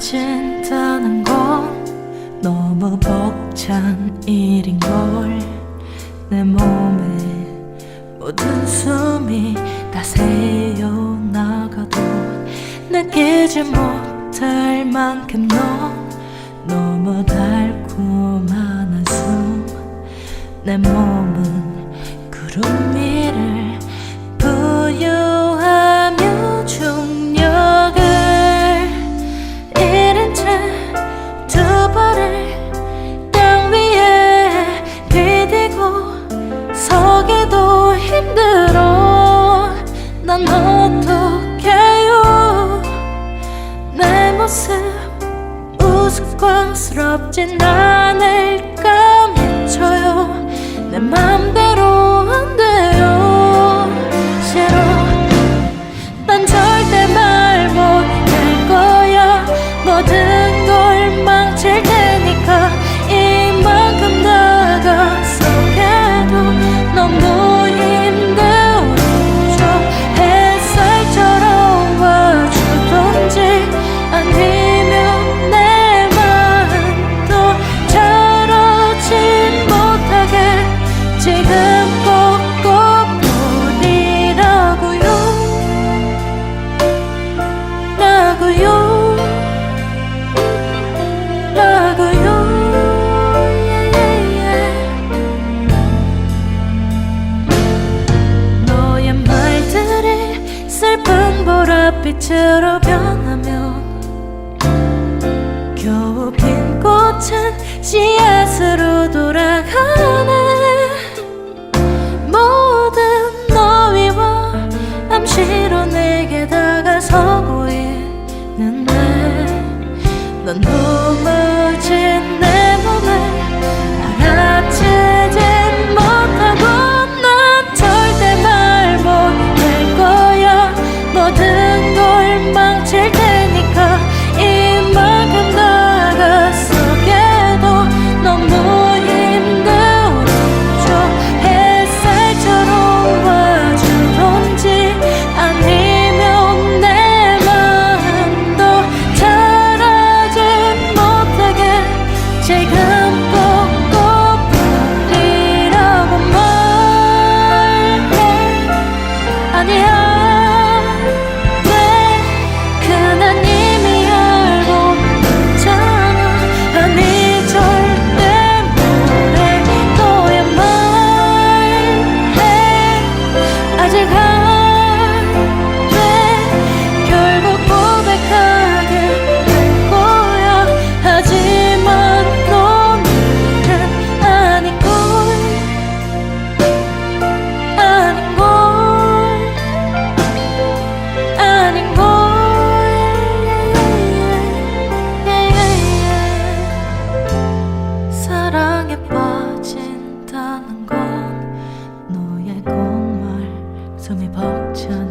헤어진다는 건 너무 벅찬 일인걸. 내 몸에 모든 숨이 다 새어나가도 느끼지 못할 만큼 넌 너무 달콤한 한숨. 내 몸은 구름 모습 우스꽝스럽진 않을까 미쳐요. 내맘 보랏빛으로 변하면 겨우 핀 꽃은 씨앗으로 돌아가네. 모든 너위와 암시로 내게 다가서고 있는데 넌 ธอไม่บอกฉัน